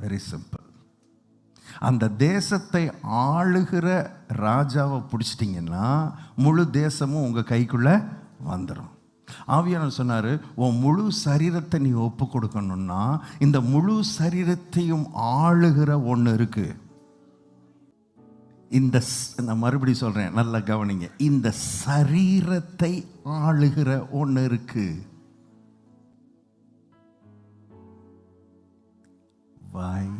Very simple அந்த தேசத்தை ஆளுகிற ராஜாவை பிடிச்சிட்டிங்கன்னா முழு தேசமும் உங்கள் கைக்குள்ளே வந்துடும் ஆவியானவர் சொன்னார் உன் முழு சரீரத்தை நீ ஒப்பு கொடுக்கணும்னா இந்த முழு சரீரத்தையும் ஆளுகிற ஒன்று இருக்குது இந்த ஸ்- நான் மறுபடி சொல்கிறேன் நல்லா கவனிங்க. இந்த சரீரத்தை ஆளுகிற ஒன்று இருக்குது வாய்.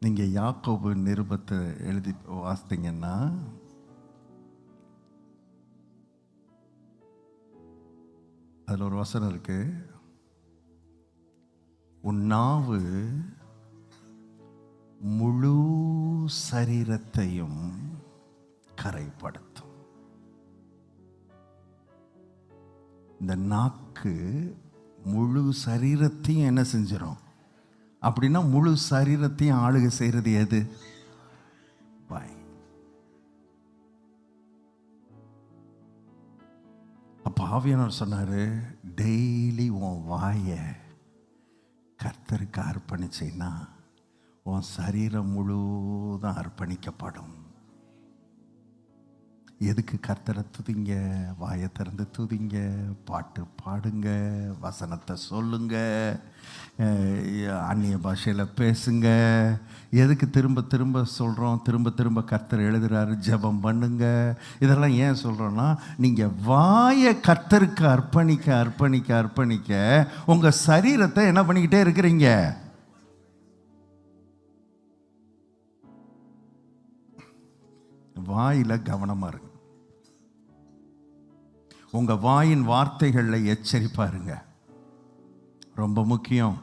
நீங்கள் யாக்கோபு நிருபத்தை எழுதி வாசித்தீங்கன்னா அதில் ஒரு வசனம் இருக்கு. உன் நாவு முழு சரீரத்தையும் கரைப்படுத்தும். இந்த நாக்கு முழு சரீரத்தையும் என்ன செஞ்சிடும் அப்படின்னா முழு சரீரத்தையும் ஆளுகை செய்கிறது எது? வாய். அப்போ ஆவியானவர் சொன்னார் டெய்லி உன் வாயை கர்த்தருக்கு அர்ப்பணிச்சேன்னா உன் சரீரம் முழுதும் அர்ப்பணிக்கப்படும். எதுக்கு கர்த்தரை துதிங்க? வாயை திறந்து துதிங்க. பாட்டு பாடுங்க. வசனத்தை சொல்லுங்க. அந்நிய பாஷையில் பேசுங்க. எதுக்கு திரும்ப திரும்ப சொல்கிறோம் திரும்ப திரும்ப கர்த்தர் எழுதுகிறாரு ஜெபம் பண்ணுங்க. இதெல்லாம் ஏன் சொல்கிறோன்னா நீங்கள் வாயை கர்த்தருக்கு அர்ப்பணிக்க அர்ப்பணிக்க அர்ப்பணிக்க உங்கள் சரீரத்தை என்ன பண்ணிக்கிட்டே இருக்கிறீங்க? வாயில் கவனமாக இருங்க. உங்கள் வாயின் வார்த்தைகளில் எச்சரிப்பாருங்க. ரொம்ப முக்கியம்.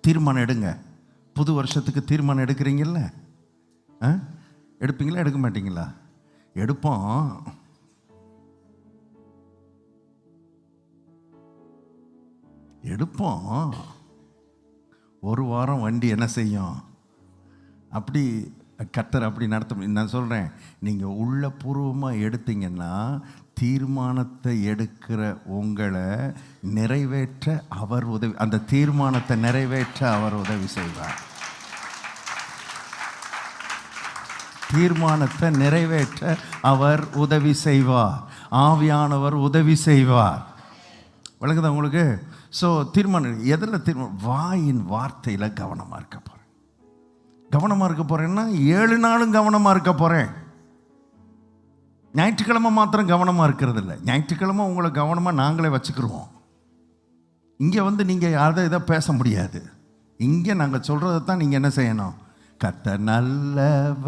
தீர்மானம் எடுங்க. புது வருஷத்துக்கு தீர்மானம் எடுக்கிறீங்கல்ல? ஆ? எடுப்பீங்களா எடுக்க மாட்டீங்களா? எடுப்போம். எடுப்போம். ஒரு வாரம் வண்டி என்ன செய்யும்? அப்படி கத்தர் அப்படி நடத்த நான் சொல்கிறேன் நீங்கள் உள்ள பூர்வமாக எடுத்தீங்கன்னா தீர்மானத்தை எடுக்கிற உங்களை நிறைவேற்ற அவர் உதவி அந்த தீர்மானத்தை நிறைவேற்ற அவர் உதவி செய்வார். தீர்மானத்தை நிறைவேற்ற அவர் உதவி செய்வார். ஆவியானவர் உதவி செய்வார். வழங்குதா உங்களுக்கு? ஸோ தீர்மானம் எதில் தீர்மானம்? வாயின் வார்த்தையில் கவனமாக இருக்கப்பா கவனமாக இருக்க போகிறேன்னா ஏழு நாளும் கவனமாக இருக்க போகிறேன் ஞாயிற்றுக்கிழமை மாத்திரம் கவனமாக இருக்கிறது இல்லை ஞாயிற்றுக்கிழமை உங்களை கவனமாக நாங்களே வச்சுக்கிருவோம். இங்கே வந்து நீங்கள் யார்தான் இதை பேச முடியாது. இங்கே நாங்கள் சொல்கிறத தான் நீங்கள் என்ன செய்யணும்? கத்த நல்லவ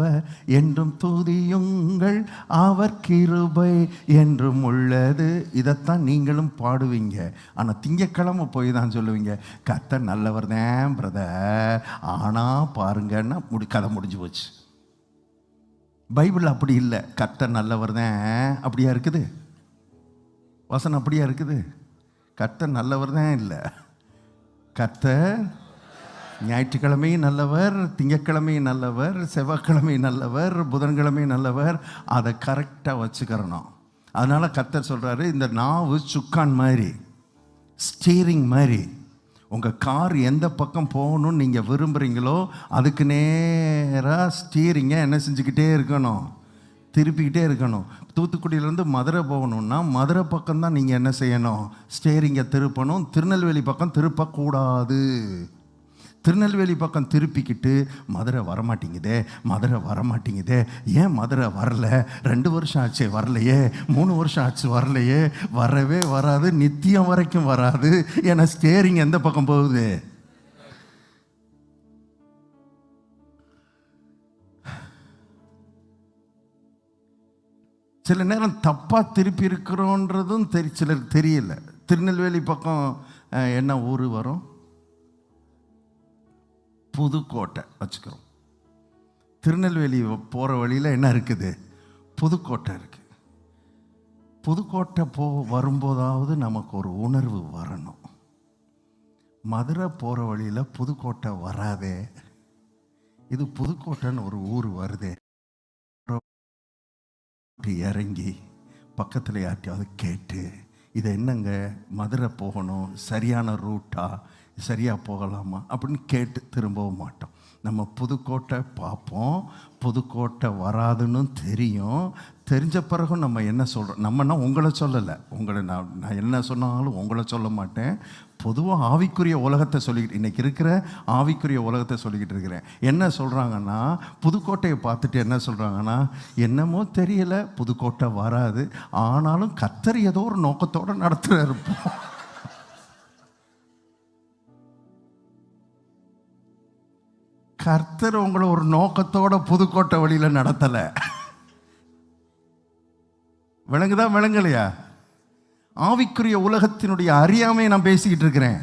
என்றும் துதியுங்கள் அவர் கிருபை என்றும் உள்ளது. இதைத்தான் நீங்களும் பாடுவீங்க. ஆனால் திங்கக்கிழமை போய் தான் சொல்லுவீங்க கத்த நல்லவர் தான் பிரதர். ஆனால் பாருங்கன்னா முடி கதை முடிஞ்சு போச்சு. பைபிள் அப்படி இல்லை. கத்த நல்லவர் தான். அப்படியா இருக்குது? வசனம் அப்படியா இருக்குது? கத்த நல்லவர் தான் இல்லை. கர்த்தர் ஞாயிற்றுக்கிழமையும் நல்லவர் திங்கட்கிழமையும் நல்லவர் செவ்வாய்க்கிழமை நல்லவர் புதன்கிழமை நல்லவர் அதை கரெக்டாக வச்சுக்கிறணும். அதனால் கத்தர் சொல்கிறாரு இந்த நாவு சுக்கான் மாதிரி ஸ்டீரிங் மாதிரி உங்கள் கார் எந்த பக்கம் போகணும்னு நீங்கள் விரும்புகிறீங்களோ அதுக்கு நேராக ஸ்டீரிங்கை என்ன செஞ்சுக்கிட்டே இருக்கணும் திருப்பிக்கிட்டே இருக்கணும். தூத்துக்குடியிலேருந்து மதுரை போகணுன்னா மதுரை பக்கம் தான் நீங்கள் என்ன செய்யணும் ஸ்டேரிங்கை திருப்பணும் திருநெல்வேலி பக்கம் திருப்பக்கூடாது. திருநெல்வேலி பக்கம் திருப்பிக்கிட்டு மதுரை வரமாட்டேங்குதே மதுரை வரமாட்டேங்குதே. ஏன் மதுரை வரல? ரெண்டு வருஷம் ஆச்சு வரலையே மூணு வருஷம் ஆச்சு வரலையே. வரவே வராது நித்தியம் வரைக்கும் வராது. ஏன்னா ஸ்டேரிங் எந்த பக்கம் போகுது? சில நேரம் தப்பாக திருப்பி இருக்கிறோன்றதும் தெரி சிலருக்கு தெரியல. திருநெல்வேலி பக்கம் என்ன ஊர் வரும்? புதுக்கோட்டை வச்சுக்கிறோம். திருநெல்வேலி போகிற வழியில் என்ன இருக்குது? புதுக்கோட்டை இருக்குது புதுக்கோட்டை போ வரும்போதாவது நமக்கு ஒரு உணர்வு வரணும். மதுரை போகிற வழியில் புதுக்கோட்டை வராதே. இது புதுக்கோட்டைன்னு ஒரு ஊர் வருதே. இறங்கி பக்கத்தில் யார்ட்டையாவது கேட்டு இது என்னங்க? மதுரை போகணும் சரியான ரூட்டா? சரியாக போகலாமா அப்படின்னு கேட்டு திரும்பவும் மாட்டோம். நம்ம புதுக்கோட்டை பார்ப்போம். புதுக்கோட்டை வராதுன்னு தெரியும். தெரிஞ்ச பிறகும் நம்ம என்ன சொல்கிறோம் நம்மனா உங்களை சொல்லலை? உங்களை நான் நான் என்ன சொன்னாலும் உங்களை சொல்ல மாட்டேன். பொதுவாக ஆவிக்குரிய உலகத்தை சொல்லிக்கிட்டு இன்றைக்கி இருக்கிற ஆவிக்குரிய உலகத்தை சொல்லிக்கிட்டு இருக்கிறேன். என்ன சொல்கிறாங்கன்னா புதுக்கோட்டையை பார்த்துட்டு என்ன சொல்கிறாங்கன்னா என்னமோ தெரியலை புதுக்கோட்டை வராது. ஆனாலும் கத்தர் ஏதோ ஒரு நோக்கத்தோடு நடத்துகிறாரு கர்த்தர் உங்களை ஒரு நோக்கத்தோட புதுக்கோட்டை வழியில் நடத்தலை. விளங்குதா விளங்கலையா? ஆவிக்குரிய உலகத்தினுடைய அறியாமையை நான் பேசிக்கிட்டு இருக்கிறேன்.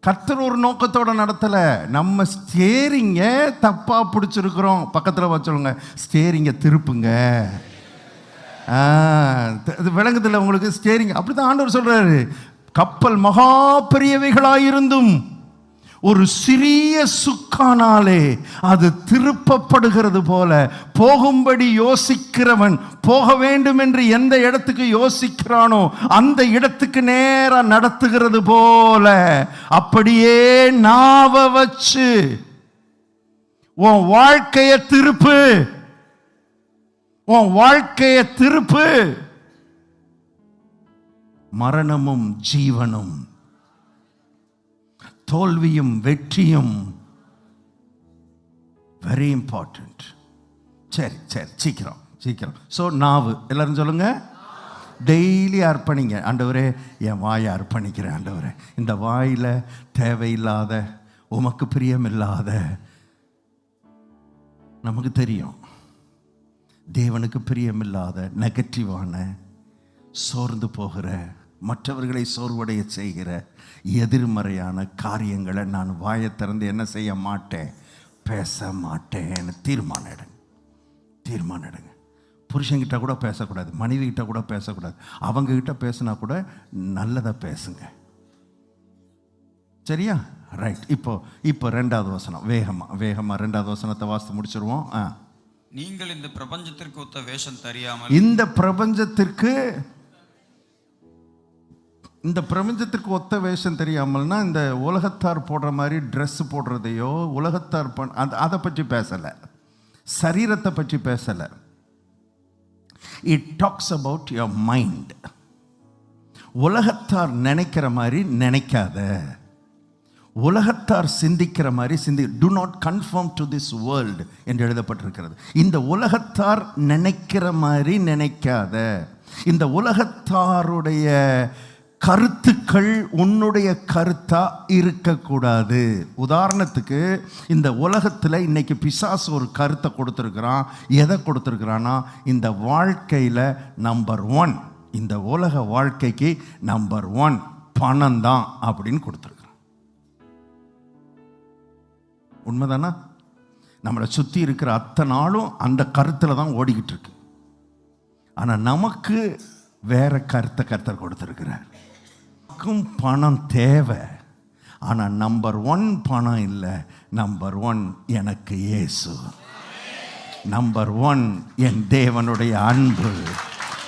கர்த்தர் ஒரு நோக்கத்தோட நடத்தலை. நம்ம ஸ்டேரிங்க தப்பாக பிடிச்சிருக்கிறோம். பக்கத்தில் வச்சுருங்க ஸ்டேரிங்க திருப்புங்க. ஆ, இது விளங்குதில்ல உங்களுக்கு? ஸ்டேரிங் அப்படிதான் ஆண்டவர் சொல்கிறாரு கப்பல் மகா பெரியவைகளாயிருந்தும். ஒரு சிறிய சுக்கானாலே அது திருப்பப்படுகிறது போல. போகும்படி யோசிக்கிறவன் போக வேண்டும் என்று எந்த இடத்துக்கு யோசிக்கிறானோ அந்த இடத்துக்கு நேராக நடத்துகிறது போல. அப்படியே நாவ வச்சு உன் வாழ்க்கைய திருப்பு. உன் வாழ்க்கைய திருப்பு. மரணமும் ஜீவனும். தோல்வியும் வெற்றியும் வெரி இம்பார்ட்டண்ட் சரி சரி சீக்கிரம் சீக்கிரம். ஸோ நாவு. எல்லாரும் சொல்லுங்க. டெய்லி அர்ப்பணிங்க. ஆண்டவரே என் வாயை அர்ப்பணிக்கிறேன் ஆண்டவரே. இந்த வாயில் தேவையில்லாத உமக்கு பிரியமில்லாத நமக்கு தெரியும். தேவனுக்கு பிரியமில்லாத நெகட்டிவான சோர்ந்து போகிற மற்றவர்களை சோர்வடைய செய்கிற எதிர்மறையான காரியங்களை நான் வாயை திறந்து என்ன செய்ய மாட்டேன்? பேச மாட்டேன்னு தீர்மானம் எடுங்க. தீர்மானம் எடுங்க. புருஷன்கிட்ட கூட பேசக்கூடாது மனைவி கிட்ட கூட பேசக்கூடாது. அவங்க கிட்ட பேசினா கூட நல்லதை பேசுங்க. சரியா? ரைட் இப்போ இப்போ ரெண்டாவது வசனம். வேகமா வேகமா ரெண்டாவது வசனத்தை வாசித்து முடிச்சிருவோம். ஆ. நீங்கள் இந்த பிரபஞ்சத்திற்கு ஒத்த வேஷம் தெரியாமல் இந்த பிரபஞ்சத்திற்கு இந்த பிரபஞ்சத்துக்கு ஒத்த வேஷம் தெரியாமல்னா இந்த உலகத்தார் போடுற மாதிரி ட்ரெஸ் போடுறதையோ உலகத்தார் பண் அது அதை பற்றி பேசலை. சரீரத்தை பற்றி பேசலை. It talks about your mind உலகத்தார் நினைக்கிற மாதிரி நினைக்காத. உலகத்தார் சிந்திக்கிற மாதிரி சிந்தி do not conform to this world என்று எழுதப்பட்டிருக்கிறது. இந்த உலகத்தார் நினைக்கிற மாதிரி நினைக்காத. இந்த உலகத்தாருடைய கருத்துக்கள் உன்னுடைய கருத்தா இருக்கக்கூடாது. உதாரணத்துக்கு இந்த உலகத்தில் இன்னைக்கு பிசாசு ஒரு கருத்தை கொடுத்துருக்குறான். எதை கொடுத்துருக்குறான்னா இந்த வாழ்க்கையில் நம்பர் ஒன் இந்த உலக வாழ்க்கைக்கு நம்பர் ஒன் பணம் தான் அப்படின்னு கொடுத்துருக்குறான். உண்மைதானா? நம்மளை சுற்றி இருக்கிற அத்தனை நாளும் அந்த கருத்தில் தான் ஓடிக்கிட்டு இருக்கு. ஆனால் நமக்கு வேற கருத்தை கருத்தர் கொடுத்துருக்கிறார். நமக்கும் பணம் தேவை. ஆனால் நம்பர் ஒன் பணம் இல்லை நம்பர் ஒன் எனக்கு இயேசு. நம்பர் ஒன் என் தேவனுடைய அன்பு.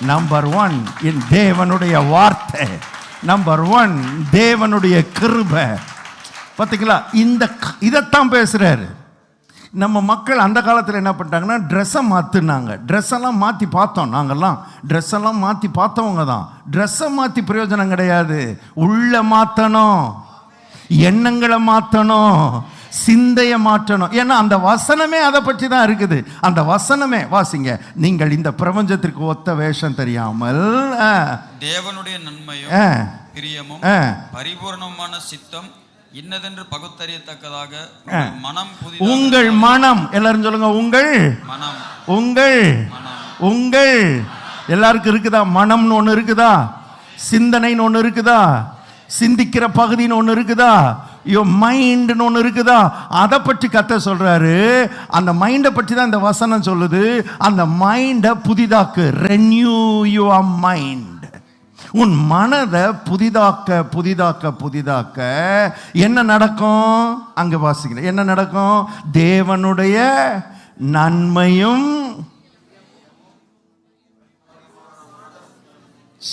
நம்பர் ஒன் என் தேவனுடைய வார்த்தை. நம்பர் ஒன் தேவனுடைய கிருபை. பார்த்தீங்களா இந்த க- இதைத்தான் பேசுகிறாரு நம்ம மக்கள் அந்த காலத்தில் என்ன பண்ணிட்டாங்கன்னா ட்ரெஸ்ஸை மாற்றினாங்க ட்ரெஸ்ஸெல்லாம் மாற்றி பார்த்தோம் நாங்கள்லாம் ட்ரெஸ்ஸெல்லாம் மாற்றி பார்த்தவங்க தான். ட்ரெஸ்ஸை மாற்றி பிரயோஜனம் கிடையாது. உள்ள மாற்றணும் எண்ணங்களை மாற்றணும் சிந்தையை மாற்றணும். ஏன்னா அந்த வசனமே அதை பற்றி தான் இருக்குது. அந்த வசனமே வாசிங்க நீங்கள் இந்த பிரபஞ்சத்திற்கு ஒத்த வேஷம் தெரியாமல் தேவனுடைய நன்மையும் பிரியமும். பரிபூர்ணமான சித்தம் இன்னதென்று பகுத்தறியத்தக்கதாக மனம் உங்கள் மனம் எல்லாரும் சொல்லுங்க உங்கள் மனம். உங்கள் உங்கள் எல்லாருக்கும் இருக்குதா? மனம்னு ஒன்று இருக்குதா? சிந்தனைன்னு ஒன்று இருக்குதா? சிந்திக்கிற பகுதின்னு ஒன்று இருக்குதா? யோ மைண்டுன்னு ஒன்று இருக்குதா? அதை பற்றி கத்த சொல்கிறாரு அந்த மைண்டை பற்றி தான் இந்த வசனம் சொல்லுது. அந்த மைண்டை புதிதாக்கு. ரென்யூ யுவர் மைண்ட் உன் மனதை புதிதாக்க புதிதாக்க புதிதாக்க என்ன நடக்கும்? அங்கே வாசிக்கிறேன் என்ன நடக்கும்? தேவனுடைய நன்மையும்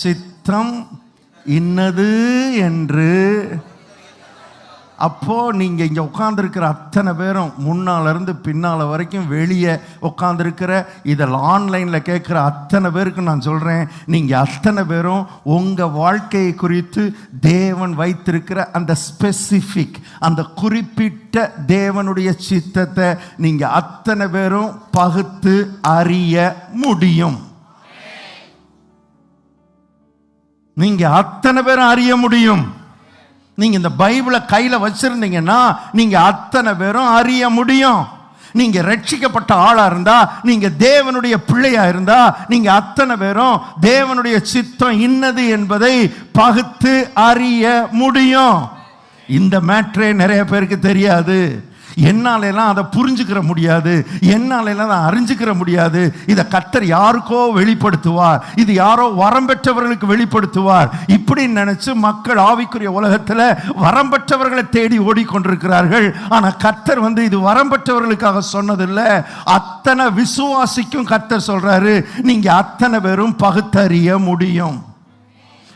சித்தம் இன்னது என்று. அப்போ நீங்க இங்க உட்கார்ந்துருக்கிற அத்தனை பேரும் முன்னால இருந்து பின்னால வரைக்கும் வெளியே உட்கார்ந்துருக்கிற இதில் ஆன்லைன்ல கேட்குற அத்தனை பேருக்கு நான் சொல்றேன் நீங்க அத்தனை பேரும் உங்க வாழ்க்கையை குறித்து தேவன் வைத்திருக்கிற அந்த ஸ்பெசிஃபிக் அந்த குறிப்பிட்ட தேவனுடைய சித்தத்தை நீங்க அத்தனை பேரும் பகுத்து அறிய முடியும். நீங்க அத்தனை பேரும் அறிய முடியும். நீங்க இந்த பைபிளை கையில வச்சிருந்தீங்கன்னா நீங்க அத்தனை பேரும் அறிய முடியும். நீங்க ரட்சிக்கப்பட்ட ஆளா இருந்தா நீங்க தேவனுடைய பிள்ளையா இருந்தா நீங்க அத்தனை பேரும் தேவனுடைய சித்தம் இன்னது என்பதை பகுத்து அறிய முடியும். இந்த மேட்ரே நிறைய பேருக்கு தெரியாது. என்னாலெல்லாம் அதை புரிஞ்சுக்கிற முடியாது என்னாலெல்லாம் அதை அறிஞ்சுக்கிற முடியாது. இதை கத்தர் யாருக்கோ வெளிப்படுத்துவார். இது யாரோ வரம் பெற்றவர்களுக்கு வெளிப்படுத்துவார். இப்படி நினைச்சு மக்கள் ஆவிக்குரிய உலகத்தில் வரம் பெற்றவர்களை தேடி ஓடிக்கொண்டிருக்கிறார்கள். ஆனால் கத்தர் வந்து இது வரம் பெற்றவர்களுக்காக சொன்னதில்லை. அத்தனை விசுவாசிக்கும் கத்தர் சொல்றாரு நீங்க அத்தனை பேரும் பகுத்தறிய முடியும்.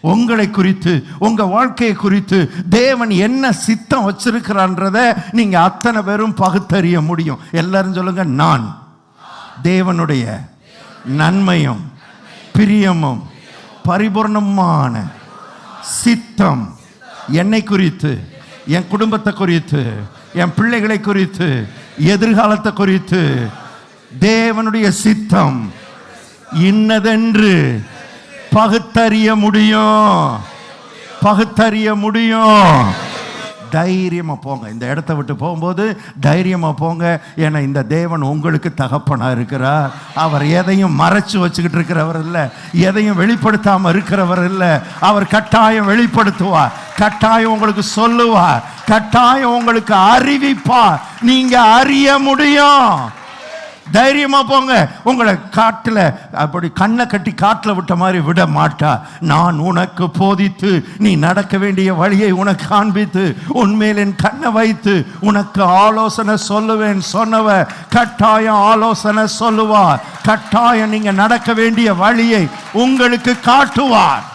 உங்களை குறித்து உங்கள் வாழ்க்கையை குறித்து தேவன் என்ன சித்தம் வச்சிருக்கிறான்றத நீங்கள் அத்தனை பேரும் பகுத்தறிய முடியும். எல்லாரும் சொல்லுங்க நான். தேவனுடைய நன்மையும் பிரியமும் பரிபூர்ணமான சித்தம் என்னை குறித்து என் குடும்பத்தை குறித்து என் பிள்ளைகளை குறித்து எதிர்காலத்தை குறித்து தேவனுடைய சித்தம் இன்னதென்று பகுத்தறிய முடியும். பகுத்தறிய முடியும். தைரியமாக போங்க. இந்த இடத்த விட்டு போகும்போது தைரியமாக போங்க. ஏன்னா இந்த தேவன் உங்களுக்கு தகப்பனாக இருக்கிறார். அவர் எதையும் மறைச்சு வச்சுக்கிட்டு இருக்கிறவர் இல்லை. எதையும் வெளிப்படுத்தாமல் இருக்கிறவர் இல்லை. அவர் கட்டாயம் வெளிப்படுத்துவார். கட்டாயம் உங்களுக்கு சொல்லுவார். கட்டாயம் உங்களுக்கு அறிவிப்பார். நீங்கள் அறிய முடியும். தைரியமா போங்க. உங்களை காட்டில் அப்படி கண்ணை கட்டி காட்டில் விட்ட மாதிரி விட மாட்டா. நான் உனக்கு போதித்து நீ நடக்க வேண்டிய வழியை உனக்கு காண்பித்து உன்மேல் என் கண்ணை வைத்து உனக்கு ஆலோசனை சொல்லுவேன் சொன்னவ கட்டாயம் ஆலோசனை சொல்லுவார் கட்டாயம் நீங்க நடக்க வேண்டிய வழியை உங்களுக்கு காட்டுவார்.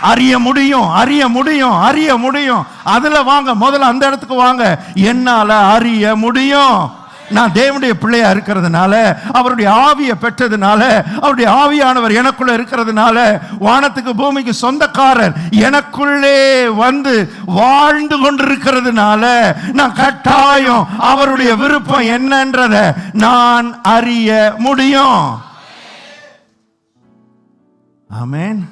அறிய முடியும் அறிய முடியும் அறிய முடியும். அதுல வாங்க முதல்ல அந்த இடத்துக்கு வாங்க. என்னால அறிய முடியும். நான் தேவனுடைய பிள்ளையா இருக்கிறதுனால அவருடைய ஆவியை பெற்றதுனால அவருடைய ஆவியானவர் எனக்குள்ள இருக்கிறதுனால வானத்துக்கு பூமிக்கு சொந்தக்காரர் எனக்குள்ளே வந்து வாழ்ந்து கொண்டிருக்கிறதுனால நான் கட்டாயம் அவருடைய விருப்பம் என்னன்றத நான் அறிய முடியும். ஆமேன்.